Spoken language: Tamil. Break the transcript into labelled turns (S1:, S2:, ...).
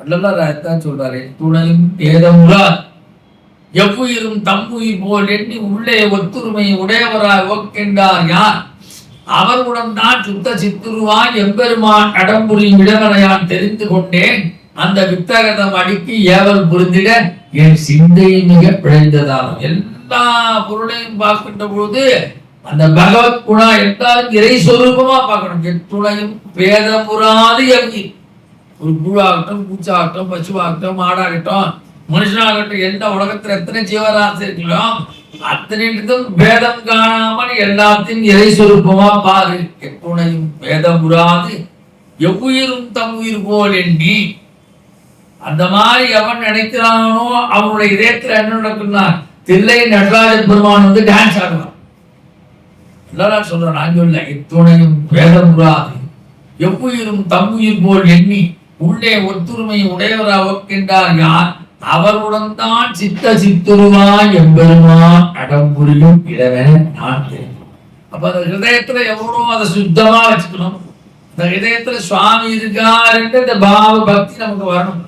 S1: வள்ளலார் சொல்றாரு துணையும் ஏதமுறார் எவ்வுயிரும் தம்புயி போல் எண்ணி உள்ளே ஒத்துரிமை உடையவராய் ஒக்கின்றார் யார்? அவர்களுடன் தான் சுத்த சித்துருவான் எம்பெருமான் கடம்புரியும் இடமனையான் தெரிந்து கொண்டேன். அந்த வித்தகதம் அடுக்கி ஏவல் புரிந்திட என் சிந்தை மிக பிழைந்ததாகும் எல்லா பொருளையும் பார்க்கின்ற பொழுது அந்த பகவத் குணா எல்லாரும் இறை சொரூபமா பார்க்கணும். எத்துணையும் பேதமுறாது எவ்வி ஒரு புழுவாகட்டும் பூச்சாகட்டும் பசுவாகட்டும் மாடாகட்டும் மனுஷனாகட்டும் எந்த உலகத்துல எத்தனை ஜீவராசி இருக்கிறோம் அத்தனைக்கும் பேதம் காணாமல் எல்லாத்தையும் இறை சுரூபமா பாரு. எத்துணையும் உராது எவ்வுயிரும் தம் உயிர் போல் எண்ணி. அந்த மாதிரி எவன் நினைக்கிறானோ அவனுடைய இதயத்தில் என்ன நடக்கும்னா தில்லை நடராஜ பெருமான் வந்து டான்ஸ் ஆடுவான். எல்லாரும் சொல்றேன் நான் சொல்ல இத்துணையும் உராது எவ்வுயிரும் தம்முயிர் போல் எண்ணி. உள்ளே ஒத்துரிமை உடையவராகின்றார் யார்? அவருடன் தான் சித்த சித்துருவாய் எம்பெருமான் அடம்புரியும் இடமென நான் தெரியும் அப்ப அந்த ஹிருதயத்துல எவ்வளோ அதை சுத்தமா வச்சுக்கணும். இந்த இதயத்துல சுவாமி இருக்காருன்ற இந்த பாவ பக்தி நமக்கு வரணும்.